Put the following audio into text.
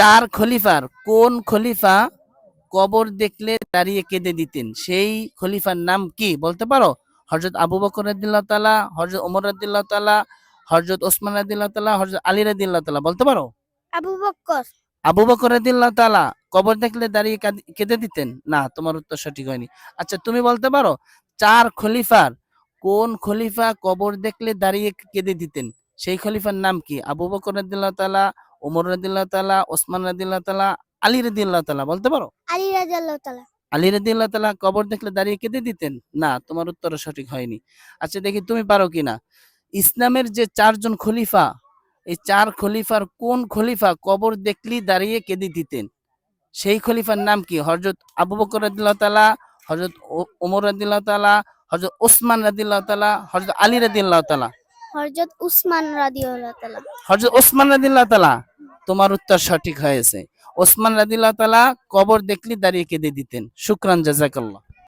চার খলিফার কোন খলিফা কবর দেখলে দাঁড়িয়ে কেঁদে দিতেন? সেই খলিফার নাম কি বলতে পারো? হজরত আবু বকর রাদিল্লাহ তালা হজরত ওমর রাদিল্লাহ তালা হজরত ওসমান রাদিল্লাহ তালা হজরত আলী রাদিল্লাহ তালা বলতে পারো? আবু বক্কর আবু বকর রাদিল্লাহ তালা কবর দেখলে দাঁড়িয়ে কাঁদি- কেঁদে দিতেন? না তোমার উত্তর সঠিক হয়নি। আচ্ছা তুমি বলতে পারো চার খলিফার কোন খলিফা কবর দেখলে দাঁড়িয়ে কেঁদে দিতেন? সেই খলিফার নাম কি? আবু বকর রাদিল্লাহ তালা ওমর রাদিল্লাহ তালা ওসমান রাদিল্লাহ তালা আলী রাদিল্লাহ তালা বলতে পারো? আলী রাদিয়াল্লাহু তাআলা। আলী রাদিল্লাহ তালা কবর দেখলে দাঁড়িয়ে কেঁদে দিতেন? না তোমার উত্তর সঠিক হয়নি। আচ্ছা দেখি তুমি পারো কিনা? ইসলামের যে চারজন খলিফা এই চার খলিফার কোন খলিফা কবর দেখলেই দাঁড়িয়ে কেঁদে দিতেন? সেই খলিফার নাম কি? হজরত আবু বকর রাদিল্লাহ তালা হজরত ওমর রাদিল্লাহ তালা হজরত ওসমান রাদিল্লাহ তালা হজরত আলী রাদিল্লাহ তালা হযরত উসমান রাদিয়াল্লাহু তাআলা। হজরত ওসমান রাদিল্লাহ তালা তোমার উত্তর সঠিক হয়েছে। ওসমান রাদিল্লাহ তালা কবর দেখলে দাঁড়িয়ে কেঁদে দিতেন। শুক্রান জাজাকাল্লাহ